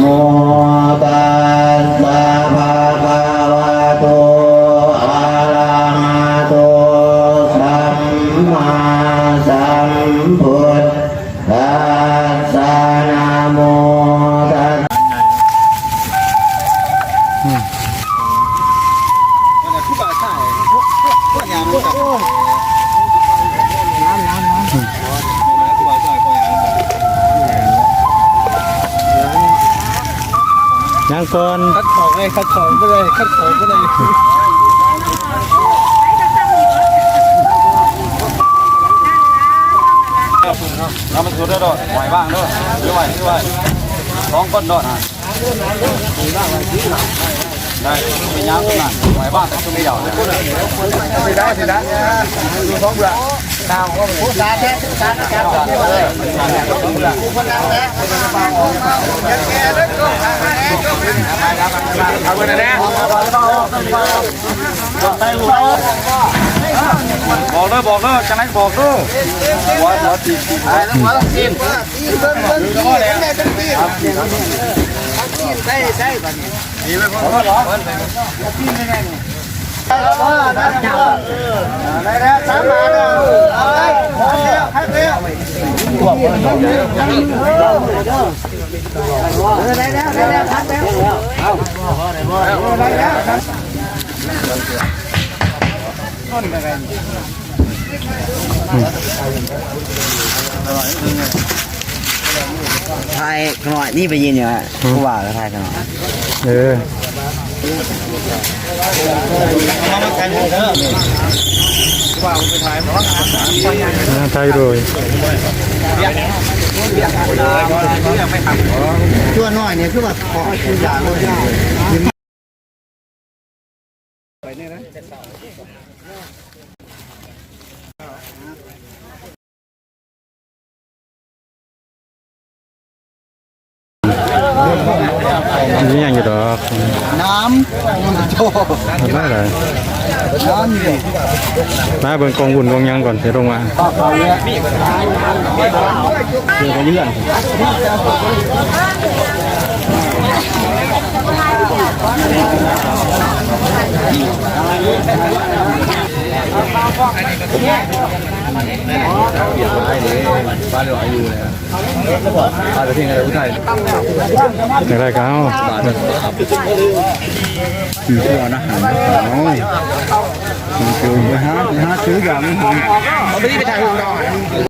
โมตัสสะภะคะ ยังก่อนคัดของเลยคัดของไปเลยคัดของไปเลยเรามันสุดได้ดอกไหวบ้างเด้อไม่ไหวไม่ไหวท้องก้นดอกอะได้ไม่ยากขนาดไหวบ้างต้องไม่ยาวเลยสิได้สิได้ดูท้องเรือดา วก็ผู้สาแท้สาแท้เลยคนนั้นแท้ยังแก่ด้วยก็ทางแท้ก็เอาไปนะบอ กเด้อบอกเอจะไหนบอกเด้อหัวหัวตีตีหัวต้องกินกินเบิ้งเบิ้งกินแม่ต้องกินกินใช่ใช่แบบนี้ดีไหมพ่อหรอกินได้นี่ว่าได้แล้วสามมาแล้วเอาได้แล้วได้แล้วทันอาได้แล้วทันทายขน่อยนี่ไปยืนอยู่ฮะผู้ว่าแล้วทายขน่อยเออ น่าใจรวยชั่วน้อยเนี่ยคือว่าขอคืออย่างเลยนี่ยังอยู่ดอก น้ำ มาเลยน้ำนี่มาเบิ่งกองบุญกองยังก่อนเดี๋ยวลงมาเดี๋ยวไปยื่นอ อย่างไรก็เอาอยู่ที่ร้านอาหารโอ้ยมันคือไปหาไปหาซื้ออย่างนี้เอาไปที่ไปถ่ายรูปหน่อย